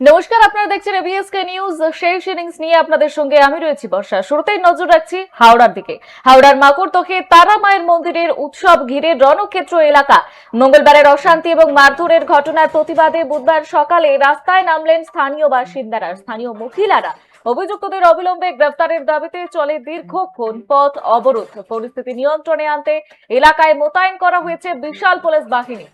নমস্কার, আপনারা দেখছেন এবিএসকে নিউজ শেষ ইনিংস নিয়ে আপনাদের সঙ্গে আমি রয়েছি বর্ষা। শুরুতেই নজর রাখছি হাওড়ার দিকে। হাওড়ার মাকড়তকে তারা মায়ের মন্দিরের উৎসব ঘিরে রণক্ষেত্র এলাকা। মঙ্গলবারের অশান্তি এবং মারধরের ঘটনার প্রতিবাদে বুধবার সকালে রাস্তায় নামলেন স্থানীয় বাসিন্দারা, স্থানীয় মহিলারা। অভিযুক্তদের অবিলম্বে গ্রেফতারের দাবিতে চলে দীর্ঘক্ষণ পথ অবরোধ। পরিস্থিতি নিয়ন্ত্রণে আনতে এলাকায় মোতায়েন করা হয়েছে বিশাল পুলিশ বাহিনী।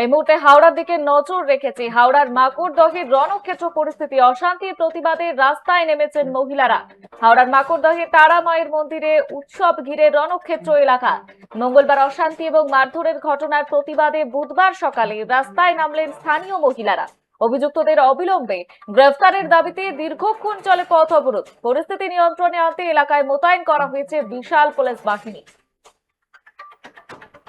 এই মুহূর্তে হাওড়ার দিকে নজর রেখেছে। হাওড়ার মাকড়দহের রণক্ষেত্র পরিস্থিতি, অশান্তির প্রতিবাদে রাস্তায় নেমেছেন মহিলারা। হাওড়ার মাকড়দহে তারা মায়ের মন্দিরে উৎসব ঘিরে রণক্ষেত্র এলাকা। মঙ্গলবার অশান্তি এবং মারধরের ঘটনার প্রতিবাদে বুধবার সকালে রাস্তায় নামলেন স্থানীয় মহিলারা। অভিযুক্তদের অবিলম্বে গ্রেফতারের দাবিতে দীর্ঘক্ষণ চলে পথ অবরোধ। পরিস্থিতি নিয়ন্ত্রণে আনতে এলাকায় মোতায়েন করা হয়েছে বিশাল পুলিশ বাহিনী।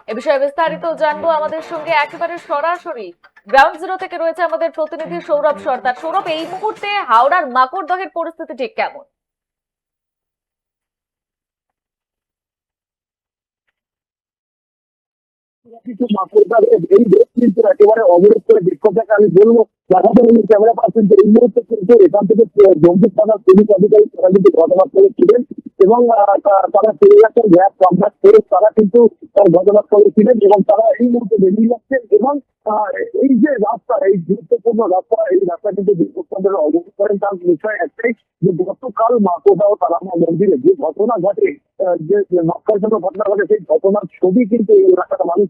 এ বিষয়ে বিস্তারিত জানব আমাদের সঙ্গে একেবারে সরাসরি। গ্রাউন্ড জিরো থেকে রয়েছে আমাদের প্রতিনিধি সৌরভ সর্দার। সৌরভ, এই মুহূর্তে হাওড়ার মাকড়দহের পরিস্থিতি ঠিক কেমন? কিন্তু মাকড়দার এই দেশ কিন্তু একেবারে অবরোধ করে বিক্ষোভ আমি বলব দেখাতে উনি ক্যামেরা যে এই মুহূর্তে কিন্তু এখান থেকে জঙ্গি থানার পুলিশ আধিকারিক তারা কিন্তু ঘটনাস্থলে ছিলেন এবং তারা ফিরে যাচ্ছেন গ্যাস কমপ্লেক্স করে তারা কিন্তু তার ঘটনাস্থলে ছিলেন এবং তারা এই মুহূর্তে বেরিয়ে যাচ্ছেন এবং এই যে রাস্তা, এই গুরুত্বপূর্ণ রাস্তা, এই রাস্তা কিন্তু বিক্ষোভকারীরা অবরোধ করেন। তার বিষয় একটাই যে গতকাল মাকোদা ও তারামা মন্দিরে যে ঘটনা ঘটে যে যে নক্কারজনক ঘটনা ঘটে, সেই ঘটনার ছবি কিন্তু এই এলাকার মানুষ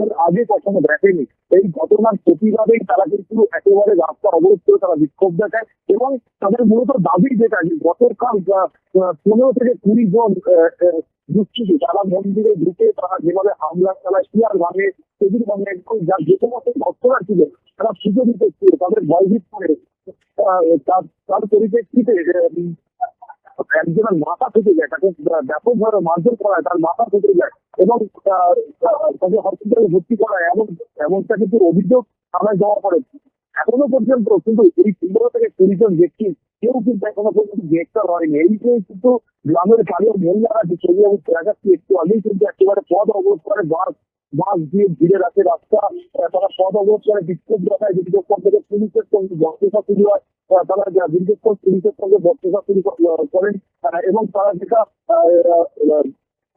এর আগে কখনো দেখেনি। এই ঘটনার প্রতিবাদেই তারা কিন্তু একেবারে রাস্তা অবরোধ করে তারা বিক্ষোভ দেখায় এবং তাদের মূলত দাবি যেটা যে গতকাল পনেরো থেকে কুড়ি জন আহ, তারা মন্দিরে ঢুকে তারা যেভাবে হামলা চালায় শিয়ার ভাঙে সেদিন ভাঙে যার যে সমস্ত ভক্তরা ছিল তারা পুজো দিতে ছিল তাদের ভয়ভীত করে তার পরিপ্রেক্ষিতে একজনের মাথা থেকে যায় তাকে ব্যাপকভাবে মারধর করা হয় তার মাথা থেকে যায়। এবং তাকে হসপিটালে ভর্তি করা এমন, এমনটা কিন্তু অভিযোগ আমরা জমা পড়েছি। এখনও পর্যন্ত কিন্তু এই পনেরো থেকে কুড়ি জন ব্যক্তি কেউ কিন্তু এখনও পর্যন্ত গ্রেপ্তার হয়নি। এই যে কিন্তু গ্রামের স্থানীয় মহিলারা যে ছবি আমি দেখাচ্ছি একটু আগেই কিন্তু একেবারে পথ অবরোধ করে, বাস বাস দিয়ে ঘিরে রাখে রাস্তা তারা পথ অবরোধ করে, বিক্ষোভ দেখায় বিক্ষোভ থেকে পুলিশের সঙ্গে বক্তৃতা শুরু হয় তারা দীর্ঘক্ষণ পুলিশের সঙ্গে বক্তৃতা শুরু করেন এবং তারা যেটা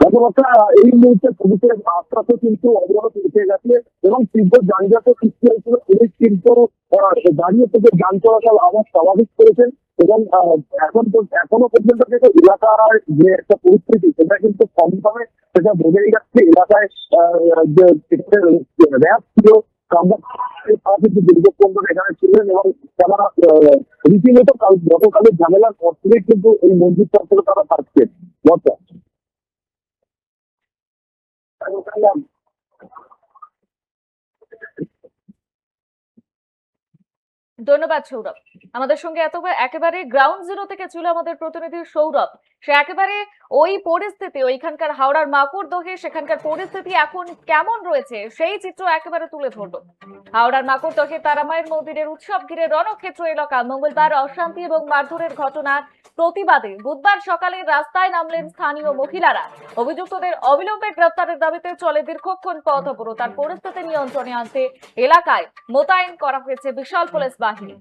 গতবছর এই মুহূর্তে পুলিশের আশ্বাসে কিন্তু অবরোধ উঠে গেছে এবং তীব্র যানজটের সৃষ্টি হয়েছিল, পুলিশ কিন্তু দাঁড়িয়ে থেকে যান চলাচল আবার স্বাভাবিক করেছেন এবং এখন এখনও পর্যন্ত কিন্তু এলাকার যে একটা পরিস্থিতি, সেটা কিন্তু কমভাবে সেটা বোঝাই যাচ্ছে এলাকায় র্যাব ছিল কিন্তু দীর্ঘক্ষণ ধরে এখানে ছিলেন এবং তারা রীতিমতো কাল গতকালের ঝামেলার পর থেকেই কিন্তু এই মন্দির চত্বরে তারা থাকছেন ধন্যবাদ সৌরভ। আমাদের সঙ্গে এত একেবারে গ্রাউন্ড জিরো থেকে ছিল আমাদের প্রতিনিধি সৌরভ। সে একেবারে ওই পরিস্থিতি, ওইখানকার হাওড়ার মাকড়দহে সেখানকার পরিস্থিতি এখন কেমন রয়েছে, সেই চিত্র একেবারে তুলে ধরলো হাওড়ার মাকড়দহে তারামায়ের মন্দিরের উৎসব ঘিরে রণক্ষেত্র এলাকা, মঙ্গলবার অশান্তি এবং মারধরের ঘটনার প্রতিবাদে বুধবার সকালে রাস্তায় নামলেন স্থানীয় মহিলারা। অভিযুক্তদের অবিলম্বে গ্রেপ্তারের দাবিতে চলে দীর্ঘক্ষণ পথ অবরোধ। আর পরিস্থিতি নিয়ন্ত্রণে আনতে এলাকায় মোতায়েন করা হয়েছে বিশাল পুলিশ বাহিনী।